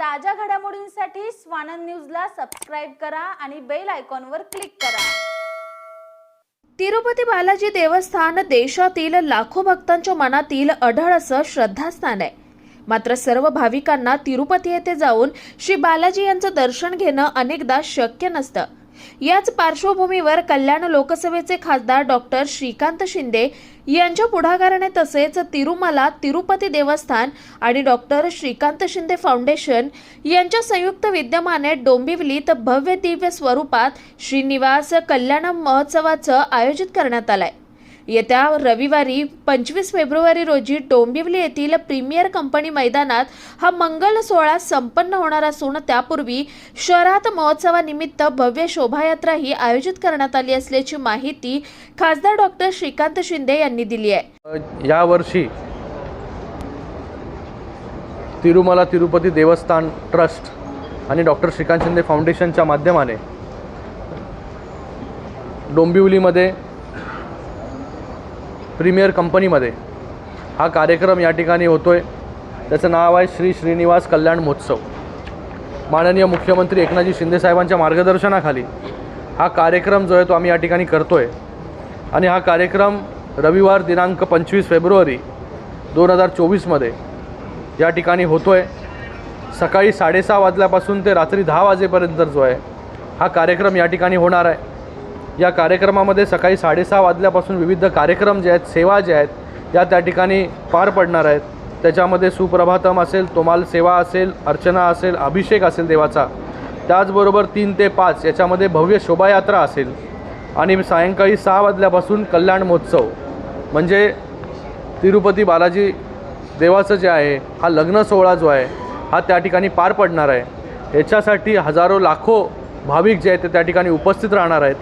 ताज्या घडामोडींसाठी स्वानंद न्यूजला सबस्क्राईब करा आणि बेल आयकॉनवर क्लिक करा. तिरुपती बालाजी देवस्थान देशातील लाखो भक्तांच्या मनातील अढळ असं श्रद्धास्थान आहे. मात्र सर्व भाविकांना तिरुपती येथे जाऊन श्री बालाजी यांचं दर्शन घेणं अनेकदा शक्य नसतं. याच पार्श्वभूमीवर कल्याण लोकसभेचे खासदार डॉक्टर श्रीकांत शिंदे यांच्या पुढाकाराने तसेच तिरुमला तिरुपती देवस्थान आणि डॉक्टर श्रीकांत शिंदे फाउंडेशन यांच्या संयुक्त विद्यमाने डोंबिवलीत भव्य दिव्य स्वरूपात श्रीनिवास कल्याण महोत्सवाचं आयोजित करण्यात आलंय. येत्या रविवारी पंचवीस फेब्रुवारी रोजी डोंबिवली येथील प्रीमियर कंपनी मैदानात हा मंगल सोहळा संपन्न होणार असून त्यापूर्वी शहरात महोत्सवानिमित्त भव्य शोभायात्राही आयोजित करण्यात आली असल्याची माहिती खासदार डॉक्टर श्रीकांत शिंदे यांनी दिली आहे. यावर्षी तिरुमला तिरुपती देवस्थान ट्रस्ट आणि डॉक्टर श्रीकांत शिंदे फाउंडेशनच्या माध्यमाने डोंबिवलीमध्ये प्रीमियर कंपनीमध्ये. हा कार्यक्रम या ठिकाणी होतो आहे त्याचं नाव आहे श्री श्रीनिवास कल्याण महोत्सव. माननीय मुख्यमंत्री एकनाथजी शिंदेसाहेबांच्या मार्गदर्शनाखाली हा कार्यक्रम जो आहे तो आम्ही या ठिकाणी करतो आहे आणि हा कार्यक्रम रविवार दिनांक पंचवीस फेब्रुवारी दोन हजार चोवीसमध्ये या ठिकाणी होतो आहे सकाळी साडेसहा वाजल्यापासून ते रात्री दहा वाजेपर्यंत जो आहे हा कार्यक्रम या ठिकाणी होणार आहे. या कार्यक्रमामध्ये सकाळी साडेसहा वाजल्यापासून विविध कार्यक्रम जे आहेत सेवा ज्या आहेत या त्या ठिकाणी पार पडणार आहेत. त्याच्यामध्ये सुप्रभातम असेल तोमाल सेवा असेल अर्चना असेल अभिषेक असेल देवाचा. त्याचबरोबर तीन ते पाच याच्यामध्ये भव्य शोभायात्रा असेल. आणि सायंकाळी सहा वाजल्यापासून कल्याण महोत्सव. म्हणजे तिरुपती बालाजी देवाचं जे आहे हा लग्न सोहळा जो आहे हा त्या ठिकाणी पार पडणार आहे. याच्यासाठी हजारो लाखो भाविक जे आहेत ते त्या ठिकाणी उपस्थित राहणार आहेत.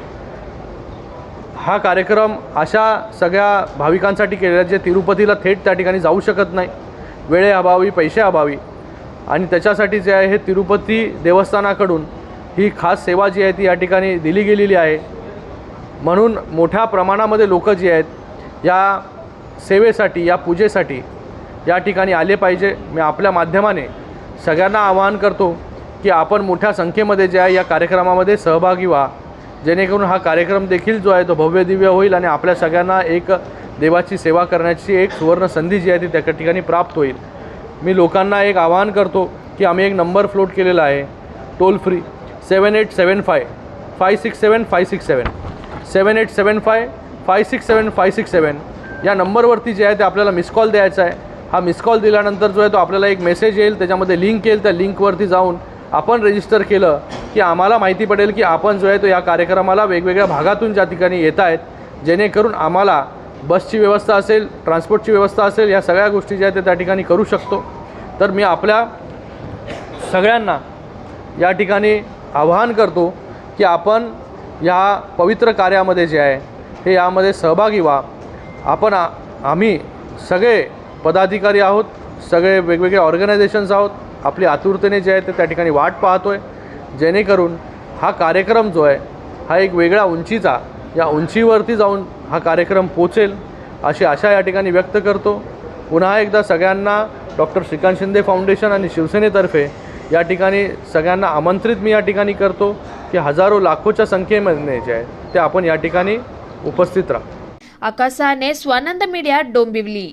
हा कार्यक्रम अशा सगळ्या भाविकांसाठी केलेला आहे जे तिरुपतीला थेट त्या ठिकाणी जाऊ शकत नाही. वेळेअभावी पैशाअभावी. आणि त्याच्यासाठी जे आहे हे तिरुपती देवस्थानाकडून ही खास सेवा जी आहे ती या ठिकाणी दिली गेलेली आहे. म्हणून मोठ्या प्रमाणामध्ये लोक जी आहेत या सेवेसाठी या पूजेसाठी या ठिकाणी आले पाहिजे. मी आपल्या माध्यमाने सगळ्यांना आवाहन करतो की आपण मोठ्या संख्येमध्ये जे आहे या कार्यक्रमामध्ये सहभागी व्हा. जेणेकरून हा कार्यक्रम देखील जो आहे तो भव्य दिव्य होईल आणि आपल्या सगळ्यांना एक देवाची सेवा करण्याची एक सुवर्ण संधी जी आहे ती त्या ठिकाणी प्राप्त होईल. मी लोकांना एक आवाहन करतो की आम्ही एक नंबर फ्लोट केलेला आहे toll free seven eight seven five five six seven five six seven seven eight seven five five six seven five six seven या नंबरवरती जे आहे ते आपल्याला मिस कॉल द्यायचा आहे. हा मिस कॉल दिल्यानंतर जो आहे तो आपल्याला एक मेसेज येईल त्याच्यामध्ये लिंक येईल त्या लिंकवरती जाऊन आपण रजिस्टर केलं की आम्हाला माहिती पडेल की आपण जो आहे तो या कार्यक्रमाला वेगवेगळ्या भागातून ज्या ठिकाणी येत आहेत जेणेकरून आम्हाला बसची व्यवस्था असेल ट्रान्सपोर्टची व्यवस्था असेल या सगळ्या गोष्टी ज्या आहेत त्या ठिकाणी करू शकतो. तर मी आपल्या सगळ्यांना या ठिकाणी आवाहन करतो की आपण या पवित्र कार्यामध्ये जे आहे हे यामध्ये सहभागी व्हा. आपण आम्ही सगळे पदाधिकारी आहोत सगळे वेगवेगळे ऑर्गनायझेशन्स आहोत आपली आतुरतेने जे आहे ते त्या ठिकाणी वाट पाहतो आहे जेणेकरून हा कार्यक्रम जो आहे हा एक वेगळ्या उंचीचा या उंचीवरती जाऊन हा कार्यक्रम पोचेल अशी आशा या ठिकाणी व्यक्त करतो. पुन्हा एकदा सगळ्यांना डॉक्टर श्रीकांत शिंदे फाउंडेशन आणि शिवसेनेतर्फे या ठिकाणी सगळ्यांना आमंत्रित मी या ठिकाणी करतो की हजारो लाखोच्या संख्येमध्ये जे आहे ते आपण या ठिकाणी उपस्थित राहा. आकाशाने स्वानंद मीडिया डोंबिवली.